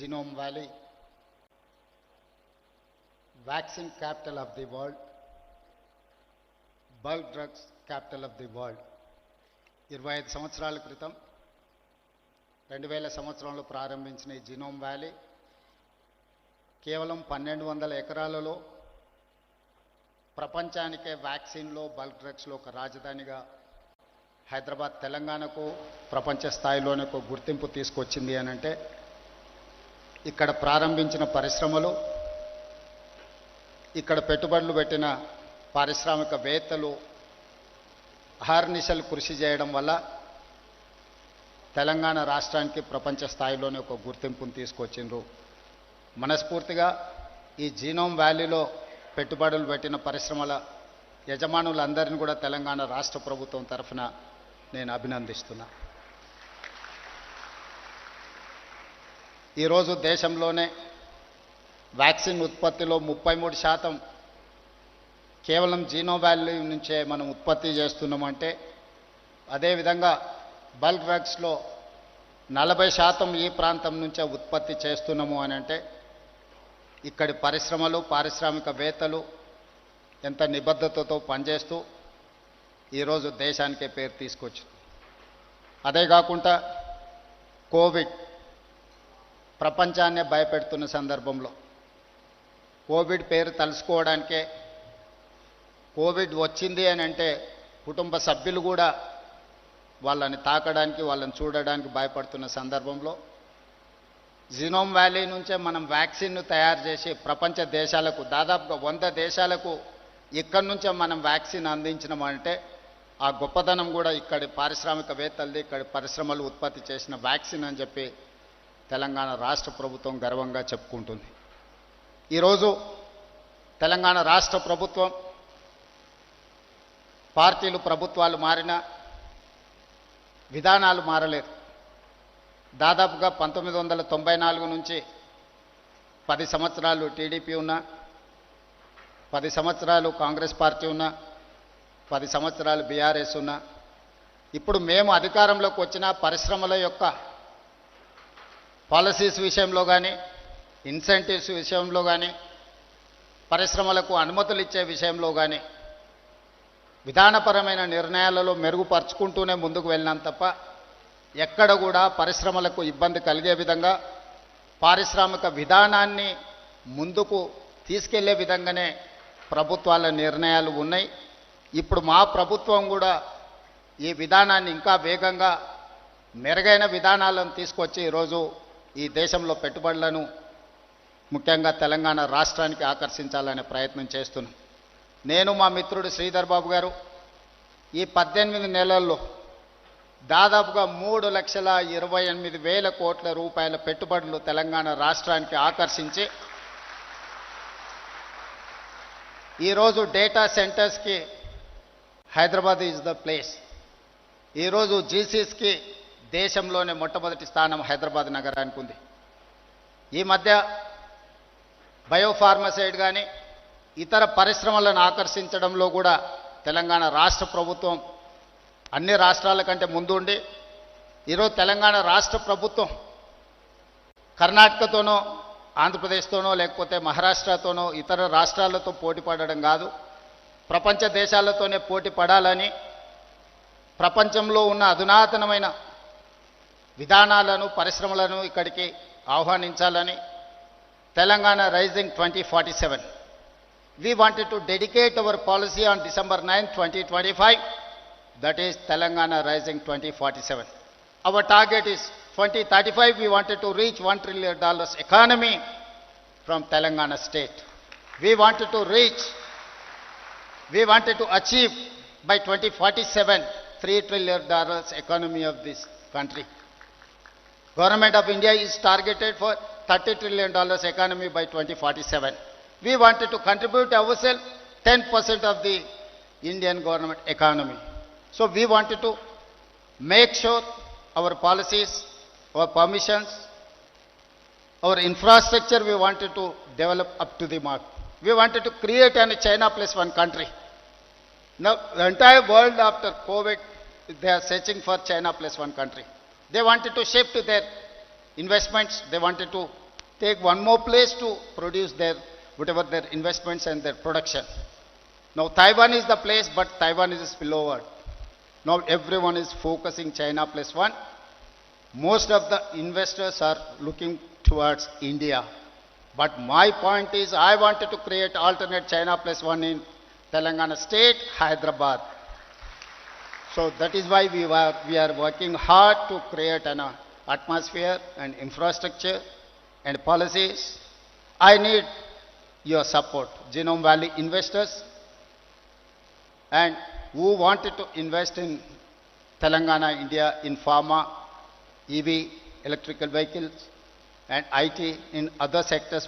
Genome Valley, vaccine capital of the world, bulk drugs capital of the world ఇరవై ఐదు సంవత్సరాల క్రితం రెండు వేల సంవత్సరంలో ప్రారంభించిన ఈ జినోమ్ వ్యాలీ కేవలం పన్నెండు వందల ఎకరాలలో ప్రపంచానికే వ్యాక్సిన్లో బల్క్ డ్రగ్స్లో ఒక రాజధానిగా హైదరాబాద్ తెలంగాణకు ప్రపంచ స్థాయిలోనే ఒక గుర్తింపు తీసుకొచ్చింది అని అంటే ఇక్కడ ప్రారంభించిన పరిశ్రమలు ఇక్కడ పెట్టుబడులు పెట్టిన పారిశ్రామికవేత్తలు అహర్నిశలు కృషి చేయడం వల్ల తెలంగాణ రాష్ట్రానికి ప్రపంచ స్థాయిలోనే ఒక గుర్తింపును తీసుకొచ్చిండ్రు. మనస్ఫూర్తిగా ఈ జీనోమ్ వ్యాలీలో పెట్టుబడులు పెట్టిన పరిశ్రమల యజమానులందరినీ కూడా తెలంగాణ రాష్ట్ర ప్రభుత్వం తరఫున నేను అభినందిస్తున్నా. ఈరోజు దేశంలోనే వ్యాక్సిన్ ఉత్పత్తిలో ముప్పై మూడు శాతం కేవలం జీనో వ్యాలీ నుంచే మనం ఉత్పత్తి చేస్తున్నామంటే అదేవిధంగా బల్క్ డ్రగ్స్లో నలభై శాతం ఈ ప్రాంతం నుంచే ఉత్పత్తి చేస్తున్నాము అని అంటే ఇక్కడి పరిశ్రమలు పారిశ్రామికవేత్తలు ఎంత నిబద్ధతతో పనిచేస్తూ ఈరోజు దేశానికే పేరు తీసుకొచ్చింది అదే కాకుండా కోవిడ్ ప్రపంచాన్నే భయపెడుతున్న సందర్భంలో కోవిడ్ పేరు తలుసుకోవడానికే కోవిడ్ వచ్చింది అని అంటే కుటుంబ సభ్యులు కూడా వాళ్ళని తాకడానికి వాళ్ళని చూడడానికి భయపడుతున్న సందర్భంలో జినోమ్ వ్యాలీ నుంచే మనం వ్యాక్సిన్ను తయారు చేసి ప్రపంచ దేశాలకు దాదాపుగా వంద దేశాలకు ఇక్కడి నుంచే మనం వ్యాక్సిన్ అందించినామంటే ఆ గొప్పతనం కూడా ఇక్కడి పారిశ్రామికవేత్తలది ఇక్కడి పరిశ్రమలు ఉత్పత్తి చేసిన వ్యాక్సిన్ అని చెప్పి తెలంగాణ రాష్ట్ర ప్రభుత్వం గర్వంగా చెప్పుకుంటుంది. ఈరోజు తెలంగాణ రాష్ట్ర ప్రభుత్వం పార్టీలు ప్రభుత్వాలు మారినా విధానాలు మారలేదు. దాదాపుగా పంతొమ్మిది వందల తొంభై నాలుగు నుంచి పది సంవత్సరాలు టీడీపీ ఉన్నా పది సంవత్సరాలు కాంగ్రెస్ పార్టీ ఉన్నా పది సంవత్సరాలు బీఆర్ఎస్ ఉన్నా ఇప్పుడు మేము అధికారంలోకి వచ్చిన పరిశ్రమల యొక్క పాలసీస్ విషయంలో కానీ ఇన్సెంటివ్స్ విషయంలో కానీ పరిశ్రమలకు అనుమతులు ఇచ్చే విషయంలో కానీ విధానపరమైన నిర్ణయాలలో మెరుగుపరుచుకుంటూనే ముందుకు వెళ్ళినాం తప్ప ఎక్కడ కూడా పరిశ్రమలకు ఇబ్బంది కలిగే విధంగా పారిశ్రామిక విధానాన్ని ముందుకు తీసుకెళ్ళే విధంగానే ప్రభుత్వాల నిర్ణయాలు ఉన్నాయి. ఇప్పుడు మా ప్రభుత్వం కూడా ఈ విధానాన్ని ఇంకా వేగంగా మెరుగైన విధానాలను తీసుకొచ్చి ఈరోజు ఈ దేశంలో పెట్టుబడులను ముఖ్యంగా తెలంగాణ రాష్ట్రానికి ఆకర్షించాలనే ప్రయత్నం చేస్తున్నాం. నేను మా మిత్రుడు శ్రీధర్ బాబు గారు ఈ పద్దెనిమిది నెలల్లో దాదాపుగా మూడు లక్షల ఇరవై ఎనిమిది వేల కోట్ల రూపాయల పెట్టుబడులు తెలంగాణ రాష్ట్రానికి ఆకర్షించి ఈరోజు డేటా సెంటర్స్కి హైదరాబాద్ ఈజ్ ద ప్లేస్. ఈరోజు జీసీస్కి దేశంలోనే మొట్టమొదటి స్థానం హైదరాబాద్ నగరానికి ఉంది. ఈ మధ్య బయోఫార్మసైడ్ కానీ ఇతర పరిశ్రమలను ఆకర్షించడంలో కూడా తెలంగాణ రాష్ట్ర ప్రభుత్వం అన్ని రాష్ట్రాల కంటే ముందుండి ఈరోజు తెలంగాణ రాష్ట్ర ప్రభుత్వం కర్ణాటకతోనో ఆంధ్రప్రదేశ్తోనో లేకపోతే మహారాష్ట్రతోనో ఇతర రాష్ట్రాలతో పోటీ పడడం కాదు. ప్రపంచ దేశాలతోనే పోటీ పడాలని ప్రపంచంలో ఉన్న అధునాతనమైన విధానాలను పరిశ్రమలను ఇక్కడికి ఆహ్వానించాలని Telangana rising twenty forty seven. We wanted to dedicate our policy on December nine twenty twenty five that is Telangana rising twenty forty seven. Our target is twenty thirty five we wanted to reach one trillion dollars economy from Telangana state we wanted to reach we wanted to achieve by twenty forty seven three trillion dollars economy of this country Government of India is targeted for 30 trillion dollars economy by 2047. We wanted to contribute ourselves 10% of the Indian government economy. So we wanted to make sure our policies, our permissions, our infrastructure we wanted to develop up to the mark. We wanted to create a China plus one country. Now, the entire world after COVID, they are searching for China plus one country. They wanted to shift their investments, they wanted to take one more place to produce their, whatever their investments and their production. Now Taiwan is the place, but Taiwan is a spillover. Now everyone is focusing China plus one. Most of the investors are looking towards India. But my point is, I wanted to create alternate China plus one in Telangana state, Hyderabad. So that is why we we are working hard to create an uh, atmosphere and infrastructure and policies. I need your support, Genome Valley investors, and who wanted to invest in Telangana, India, in pharma, EV, electrical vehicles, and IT in other sectors.